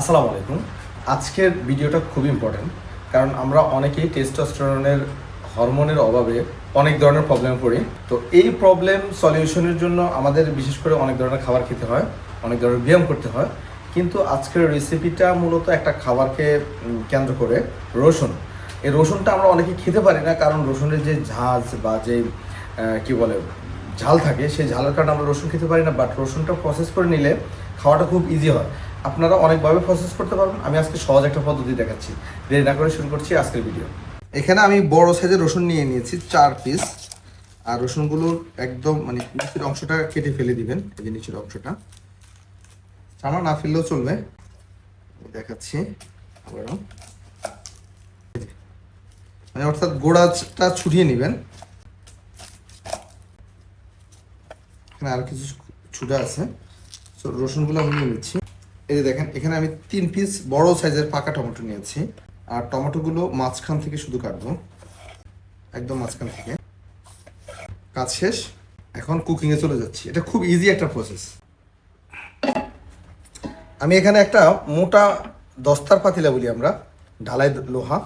আসসালামু আলাইকুম। আজকের ভিডিওটা খুব ইম্পর্ট্যান্ট কারণ আমরা অনেকেই টেস্টোস্টেরনের হরমোনের অভাবে অনেক ধরনের প্রবলেমে পড়ি। তো এই প্রবলেম সলিউশনের জন্য আমাদের বিশেষ করে অনেক ধরনের খাবার খেতে হয়, অনেক ধরনের ব্যায়াম করতে হয়। কিন্তু আজকের রেসিপিটা মূলত একটা খাবারকে কেন্দ্র করে রসুন। এই রসুনটা আমরা অনেকে খেতে পারি না, কারণ রসুনের যে ঝাঁজ বা যে কি বলে, ঝাল থাকে, সেই ঝালের কারণে আমরা রসুন খেতে পারি না। বাট রসুনটা প্রসেস করে নিলে খাওয়াটা খুব ইজি হয়। আপনারা অনেকভাবে প্রসেস করতে পারবেন। আমি আজকে সহজ একটা পদ্ধতি দেখাচ্ছি। দেরি না করে শুরু করছি আজকের ভিডিও এখানে আমি বড় সাইজের রসুন নিয়ে নিয়েছি, চার পিস আর রসুনগুলোর একদম মানে নিচের অংশটা কেটে ফেলে দিবেন, এই যে নিচের অংশটা। চামড়া না ফেললেও চলবে। দেখাচ্ছি। মানে অর্থাৎ গোড়াটা ছুটিয়ে নেবেন। এখানে আর কিছু ছুটা আছে। তো রসুনগুলো আমি নিয়ে নিচ্ছি। এই যে দেখেন, এখানে আমি তিন পিস বড় সাইজের পাকা টমেটো নিয়েছি। আর টমেটোগুলো মাঝখান থেকে শুধু কাটবো। একদম মাঝখান থেকে। কাজ শেষ। এখন কুকিংয়ে চলে যাচ্ছি। এটা খুব ইজি একটা প্রসেস আমি এখানে একটা মোটা দস্তার পাতিলা বলি আমরা। ঢালাই লোহা।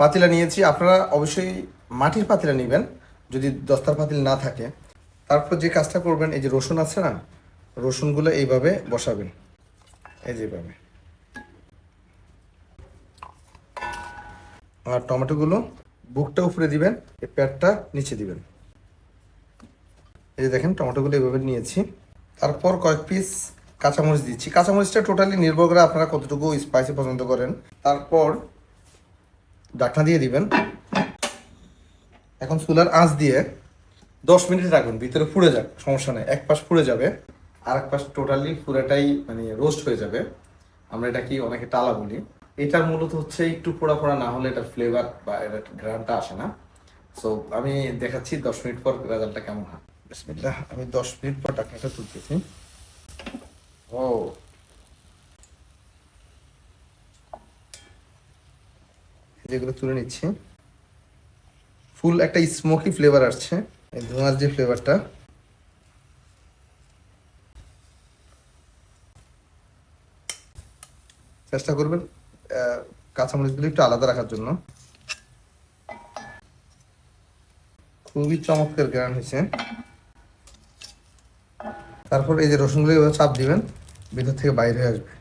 পাতিলা নিয়েছি। আপনারা অবশ্যই মাটির পাতিলা নেবেন, যদি দস্তার পাতিল না থাকে। তারপর যে কাজটা করবেন, এই যে রসুন আছে না, রসুনগুলো এইভাবে বসাবেন। এই যে এইভাবে আর টমেটোগুলো বুকটা উপরে দিবেন, এই প্যাটটা নিচে দিবেন। এই দেখেন, টমেটোগুলো এইভাবে নিয়েছি। তারপর কয়েক পিস কাঁচামরিচ দিচ্ছি। কাঁচামরিচটা টোটালি নির্ভর করে আপনারা কতটুকু স্পাইসি পছন্দ করেন। তারপর ডাকনা দিয়ে দিবেন। এখন চুলার আঁচ দিয়ে দশ মিনিট রাখবেন ভিতরে পুড়ে যাক, সমস্যা নেই, এক পাশ পুড়ে যাবে। আর এক পাশ টোটালি পুরোটাই মানে রোস্ট হয়ে যাবে। আমরা এটা কি অনেকে টালা বলি। এটার মূলত হচ্ছে একটু পোড়া পোড়া না হলে এটার ফ্লেভার বা এটার গ্রানটা আসে না। সো আমি দেখাচ্ছি দশ মিনিট পর রেজাল্টটা কেমন হয়। বিসমিল্লাহ, আমি দশ মিনিট পর ডাকনাটা তুলতেছি। ও যেগুলো তুলে নিচ্ছি। ফুল একটা স্মোকি ফ্লেভার আসছে। ধোঁয়ার যে ফ্লেভারটা চেষ্টা করবেন কাঁচামরিচগুলো একটু আলাদা রাখার জন্য। খুবই চমৎকার গ্রান হয়েছে। তারপর এই যে রসুনগুলো চাপ দিবেন, ভিতর থেকে বাইরে হয়ে আসবে।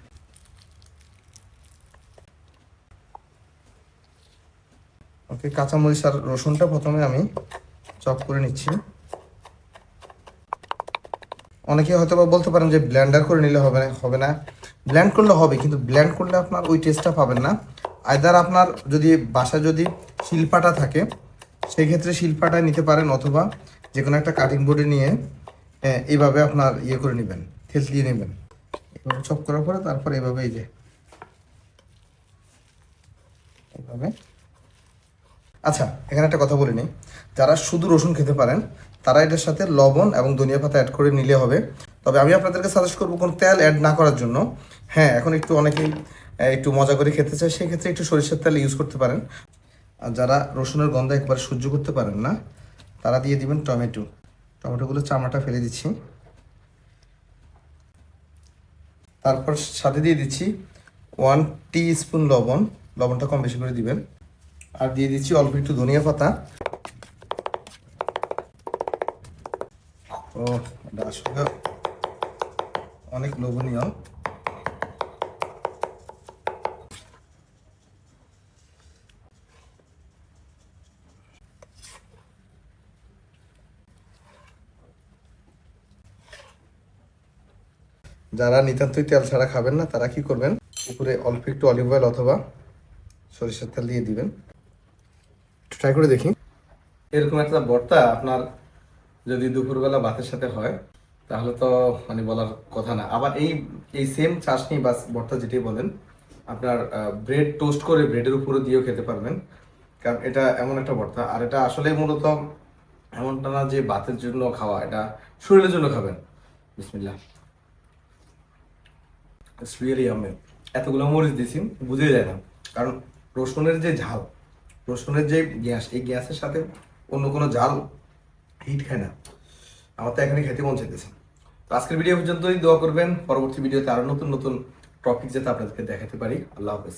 ওকে, কাঁচামরিচ আর রসুনটা প্রথমে আমি চপ করে নিচ্ছি। অনেকে হয়তো বা বলতে পারেন যে ব্ল্যান্ডার করে নিলে হবে না হবে না। ব্ল্যান্ড করলে হবে, কিন্তু ব্ল্যান্ড করলে আপনার ওই টেস্টটা পাবেন না। আইদার আপনার যদি বাসায় যদি শিল্পাটা থাকে সেই ক্ষেত্রে শিল্পাটা নিতে পারেন অথবা যে কোনো একটা কাটিং বোর্ডে নিয়ে এইভাবে আপনার ইয়ে করে নেবেন থেল দিয়ে নেবেন। এভাবে চপ করার পরে তারপর এইভাবে এই যে এইভাবে আচ্ছা এখানে একটা কথা বলে নিই। যারা শুধু রসুন খেতে পারেন তারা এটার সাথে লবণ এবং ধনিয়া পাতা অ্যাড করে নিলে হবে। তবে আমি আপনাদেরকে সাজেস্ট করব কোনো তেল অ্যাড না করার জন্য। হ্যাঁ এখন একটু অনেকেই একটু মজা করে খেতে চায় সেক্ষেত্রে একটু সরিষার তেল ইউজ করতে পারেন। আর যারা রসুনের গন্ধ একবার সহ্য করতে পারেন না, তারা দিয়ে দিবেন টমেটো। টমেটোগুলো চামড়াটা ফেলে দিচ্ছি। তারপর সাথে দিয়ে দিচ্ছি ওয়ান টি স্পুন লবণ। লবণটা কম বেশি করে দিবেন। আর দিয়ে দিচ্ছি অল্প একটু ধনিয়া পাতা। অনেক লোভনীয়। যারা নিতান্তই তেল ছাড়া খাবেন না, তারা কি করবেন? উপরে অল্প একটু অলিভ অয়েল অথবা সরিষার তেল দিয়ে দিবেন। ট্রাই করে দেখি। এরকম একটা ভর্তা আপনার যদি দুপুরবেলা ভাতের সাথে হয়, তাহলে তো মানে বলার কথা না। আবার এই এই সেম চাশনি বা ভর্তা যেটি বলেন, আপনার ব্রেড টোস্ট করে ব্রেডের উপরে দিয়েও খেতে পারবেন। কারণ এটা এমন একটা ভর্তা। আর এটা আসলে মূলত এমনটা না যে ভাতের জন্য খাওয়া, এটা শরীরের জন্য খাবেন। বিসমিল্লাহ। ইটস রিয়েলি আমি এতগুলো মরিচ দিছি বুঝে যায় না। কারণ রসুনের যে ঝাল, রসুনের যে গ্যাস, এই গ্যাসের সাথে অন্য কোনো ঝাল হিট খায় না। আমার তো এখানে খেতে মন চাইতেছে। তো আজকের ভিডিও পর্যন্তই। দোয়া করবেন। পরবর্তী ভিডিওতে আরও নতুন নতুন টপিক যাতে আপনাদেরকে দেখাতে পারি। আল্লাহ হাফেজ।